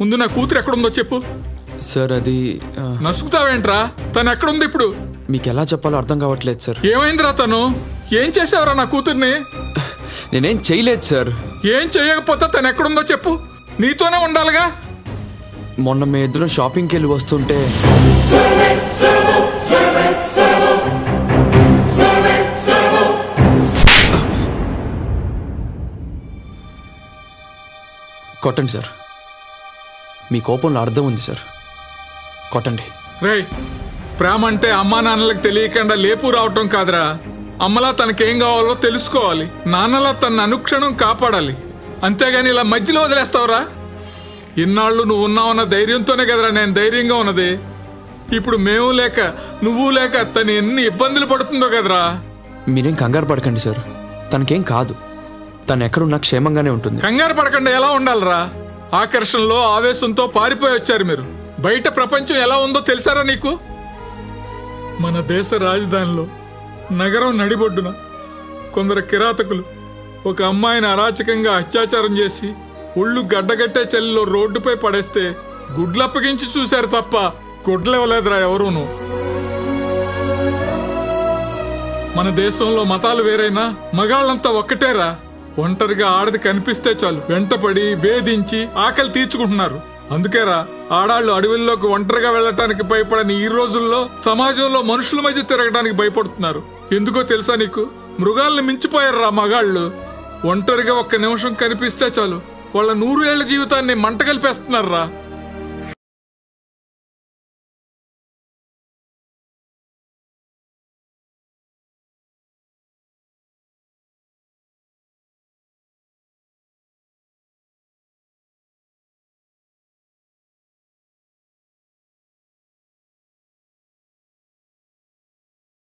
ముందు నా కూతురు ఎక్కడుందో చెప్పు. సార్ అది ఆ, నసుకుతావేంట్రా? తను ఎక్కడుంది ఇప్పుడు? మీకు ఎలా చెప్పాలో అర్థం కావట్లేదు సార్. ఏమైందిరా తను? ఏం చేసావురా నా కూతుర్ని? నేనేం చేయలేదు సార్. ఏం చేయకపోతే తను ఎక్కడుందో చెప్పు. నీతోనే ఉండాలిగా. మొన్న మీ ఇద్దరం షాపింగ్కి వెళ్ళి వస్తుంటే కొట్టండి సార్. మీ కోపంలో అర్థం ఉంది సార్. కొట్టండి. ప్రేమ అంటే అమ్మా నాన్నలకు తెలియకుండా లేపు రావటం కాదురా. అమ్మలా తనకేం కావాలో తెలుసుకోవాలి. నాన్నలా తన అనుక్షణం కాపాడాలి. అంతేగాని ఇలా మధ్యలో వదిలేస్తావురా? ఇన్నాళ్ళు నువ్వు ఉన్నావన్న ధైర్యంతోనే కదరా నేను ధైర్యంగా ఉన్నది. ఇప్పుడు మేము లేక నువ్వు లేక తను ఎన్ని ఇబ్బందులు పడుతుందో కదరా? మీరేం కంగారు పడకండి సార్. తనకేం కాదు. తను ఎక్కడున్నా క్షేమంగానే ఉంటుంది. కంగారు పడకుండా ఎలా ఉండాలిరా? ఆకర్షణలో ఆవేశంతో పారిపోయి వచ్చారు మీరు. బయట ప్రపంచం ఎలా ఉందో తెలుసారా నీకు? మన దేశ రాజధానిలో నగరం నడిబొడ్డున కొందరు కిరాతకులు ఒక అమ్మాయిని అరాచకంగా అత్యాచారం చేసి ఒళ్ళు గడ్డగట్టే చలిలో రోడ్డుపై పడేస్తే గుడ్లప్పగించి చూశారు తప్ప గుడ్లెవలేదురా ఎవరూను. మన దేశంలో మతాలు వేరైనా మగాళ్ళంతా ఒక్కటేరా? ఒంటరిగా ఆడది కనిపిస్తే చాలు. వెంటపడి వేధించి ఆకలి తీర్చుకుంటున్నారు. అందుకేరా ఆడాళ్ళు అడవుల్లోకి ఒంటరిగా వెళ్ళటానికి భయపడని ఈ రోజుల్లో సమాజంలో మనుషుల మధ్య తిరగడానికి భయపడుతున్నారు. ఎందుకో తెలుసా నీకు? మృగాల్ని మించిపోయారురా మగాళ్ళు. ఒంటరిగా ఒక్క నిమిషం కనిపిస్తే చాలు. వాళ్ళ నూరు ఏళ్ళ జీవితాన్ని మంట కలిపేస్తున్నారురా.